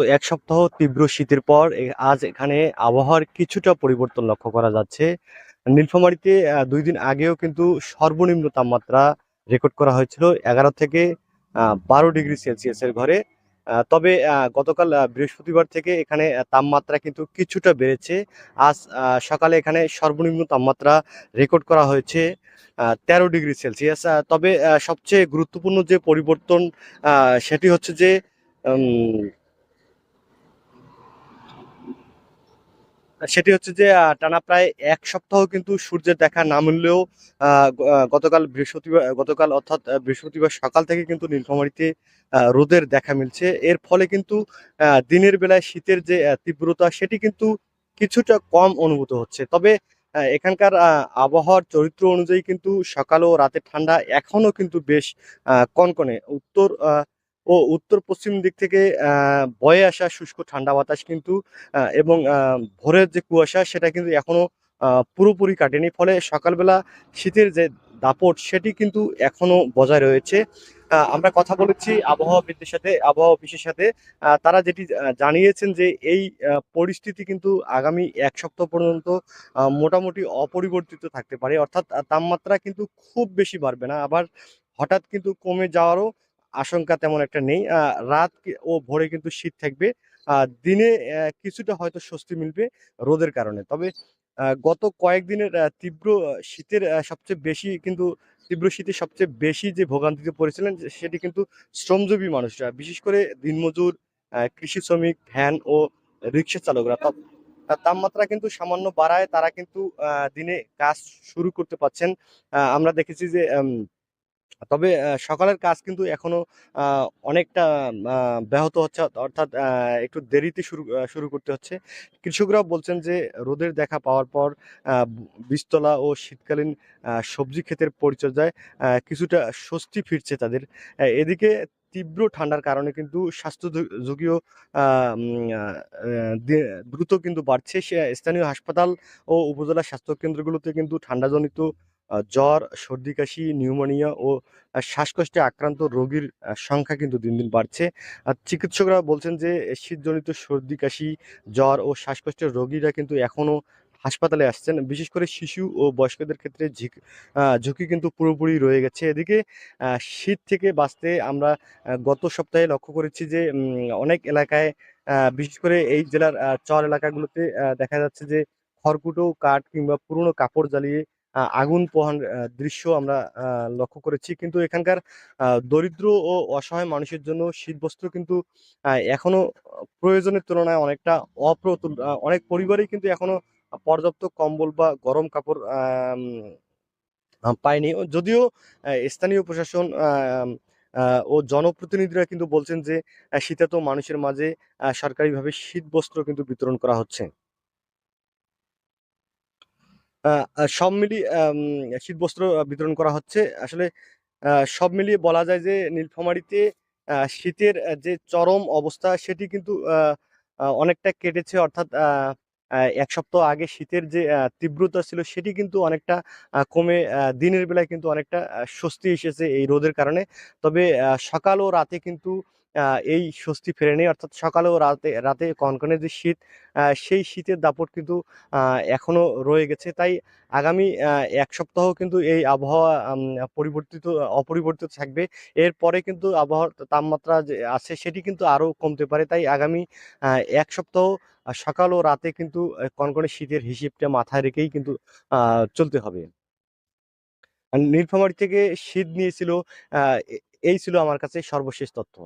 তো এক সপ্তাহ তীব্র শীতের পর আজ এখানে আবহাওয়ার কিছুটা পরিবর্তন লক্ষ্য করা যাচ্ছে। নীলফামারীতে দুই দিন আগেও কিন্তু সর্বনিম্ন তাপমাত্রা রেকর্ড করা হয়েছিল এগারো থেকে বারো ডিগ্রি সেলসিয়াসের ঘরে। তবে গতকাল বৃহস্পতিবার থেকে এখানে তাপমাত্রা কিন্তু কিছুটা বেড়েছে। আজ সকালে এখানে সর্বনিম্ন তাপমাত্রা রেকর্ড করা হয়েছে তেরো ডিগ্রি সেলসিয়াস। তবে সবচেয়ে গুরুত্বপূর্ণ যে পরিবর্তন সেটি হচ্ছে যে সেটি হচ্ছে যে টানা প্রায় এক সপ্তাহ কিন্তু সূর্যের দেখা না মিললেও গতকাল বৃহস্পতিবার গতকাল অর্থাৎ বৃহস্পতিবার সকাল থেকে কিন্তু নীলফামারীতে রোদের দেখা মিলছে। এর ফলে কিন্তু দিনের বেলায় শীতের যে তীব্রতা সেটি কিন্তু কিছুটা কম অনুভূত হচ্ছে। তবে এখানকার আবহাওয়ার চরিত্র অনুযায়ী কিন্তু সকাল ও রাতের ঠান্ডা এখনও কিন্তু বেশ কনকনে। উত্তর ও উত্তর পশ্চিম দিক থেকে বয়ে আসা শুষ্ক ঠান্ডা বাতাস কিন্তু এবং ভোরের যে কুয়াশা সেটা কিন্তু এখনও পুরোপুরি কাটেনি। ফলে সকালবেলা শীতের যে দাপট সেটি কিন্তু এখনও বজায় রয়েছে। আমরা কথা বলেছি আবহাওয়াবিদদের সাথে, আবহাওয়া অফিসের সাথে। তারা যেটি জানিয়েছেন যে এই পরিস্থিতি কিন্তু আগামী এক সপ্তাহ পর্যন্ত মোটামুটি অপরিবর্তিত থাকতে পারে। অর্থাৎ তাপমাত্রা কিন্তু খুব বেশি বাড়বে না। আবার হঠাৎ কিন্তু কমে যাওয়ারও আশঙ্কা তেমন একটা নেই। রাত ও ভোরে কিন্তু শীত থাকবে। দিনে কিছুটা হয়তো স্বস্তি মিলবে রোদের কারণে। তবে গত কয়েকদিনের তীব্র শীতের সবচেয়ে বেশি কিন্তু, তীব্র শীতে সবচেয়ে বেশি যে ভোগান্তিতে পড়েছিলেন সেটি কিন্তু শ্রমজীবী মানুষরা, বিশেষ করে দিনমজুর কৃষি শ্রমিক, ভ্যান ও রিক্সা চালকরা। তাপমাত্রা কিন্তু সামান্য বাড়ায় তারা কিন্তু দিনে কাজ শুরু করতে পারছেন। আমরা দেখেছি যে তবে সকালের কাজ কিন্তু এখনও অনেকটা ব্যাহত হচ্ছে। অর্থাৎ একটু দেরিতে শুরু শুরু করতে হচ্ছে। কৃষকরাও বলছেন যে, রোদের দেখা পাওয়ার পর বীজতলা ও শীতকালীন সবজি ক্ষেতের পরিচর্যায় কিছুটা স্বস্তি ফিরছে তাদের। এদিকে তীব্র ঠান্ডার কারণে কিন্তু স্বাস্থ্য দে- দ্রুত কিন্তু বাড়ছে। স্থানীয় হাসপাতাল ও উপজেলা স্বাস্থ্য কেন্দ্রগুলোতে কিন্তু ঠান্ডাজনিত জ্বর, সর্দি, কাশি, নিউমোনিয়া ও শ্বাসকষ্টে আক্রান্ত রোগীর সংখ্যা কিন্তু দিন দিন বাড়ছে। আর চিকিৎসকরা বলছেন যে শীতজনিত সর্দি, কাশি, জ্বর ও শ্বাসকষ্টের রোগীরা কিন্তু এখনও হাসপাতালে আসছেন। বিশেষ করে শিশু ও বয়স্কদের ক্ষেত্রে ঝিক- কিন্তু পুরোপুরি রয়ে গেছে। এদিকে শীত থেকে বাঁচতে আমরা গত সপ্তাহে লক্ষ্য করেছি যে অনেক এলাকায় বিশেষ করে এই জেলার চর এলাকাগুলোতে দেখা যাচ্ছে যে, খড়কুটো, কাঠ কিংবা পুরনো কাপড় জ্বালিয়ে আগুন পোহান দৃশ্য আমরা লক্ষ্য করেছি। কিন্তু এখানকার দরিদ্র ও অসহায় মানুষের জন্য শীতবস্ত্র কিন্তু আহ, এখনও প্রয়োজনের তুলনায় অনেকটা অপ্রতুল অনেক পরিবারই কিন্তু এখনও পর্যাপ্ত কম্বল বা গরম কাপড় পায়নি। যদিও স্থানীয় প্রশাসন ও জনপ্রতিনিধিরা কিন্তু বলছেন যে আহ, শীতার্ত মানুষের মাঝে সরকারিভাবে শীত বস্ত্র কিন্তু বিতরণ করা হচ্ছে। সব মিলিয়ে শীতবস্ত্র বিতরণ করা হচ্ছে। আসলে সব মিলিয়ে বলা যায় যে, নীলফামারীতে শীতের যে চরম অবস্থা, সেটি কিন্তু অনেকটা কেটেছে। অর্থাৎ এক সপ্তাহ আগে শীতের যে তীব্রতা ছিল, সেটি কিন্তু অনেকটা কমে দিনের বেলায় কিন্তু অনেকটা স্বস্তি এসেছে এই রোদের কারণে। তবে সকাল ও রাতে কিন্তু এই স্বস্তি ফেরে ফেরেনি অর্থাৎ সকালে ও রাতে রাতে কনকনে যে শীত সেই শীতের দাপট কিন্তু আহ, এখনও রয়ে গেছে। তাই আগামী এক সপ্তাহ কিন্তু এই আবহাওয়া পরিবর্তিত অপরিবর্তিত থাকবে। এরপরে কিন্তু আবহাওয়ার তাপমাত্রা যে আছে সেটি কিন্তু আরও কমতে পারে। তাই আগামী এক সপ্তাহ সকাল ও রাতে কিন্তু কনকনে শীতের হিসেবটা মাথায় রেখেই কিন্তু চলতে হবে। নীলফামারী থেকে শীত নিয়েছিল এই ছিল আমার কাছে সর্বশেষ তথ্য।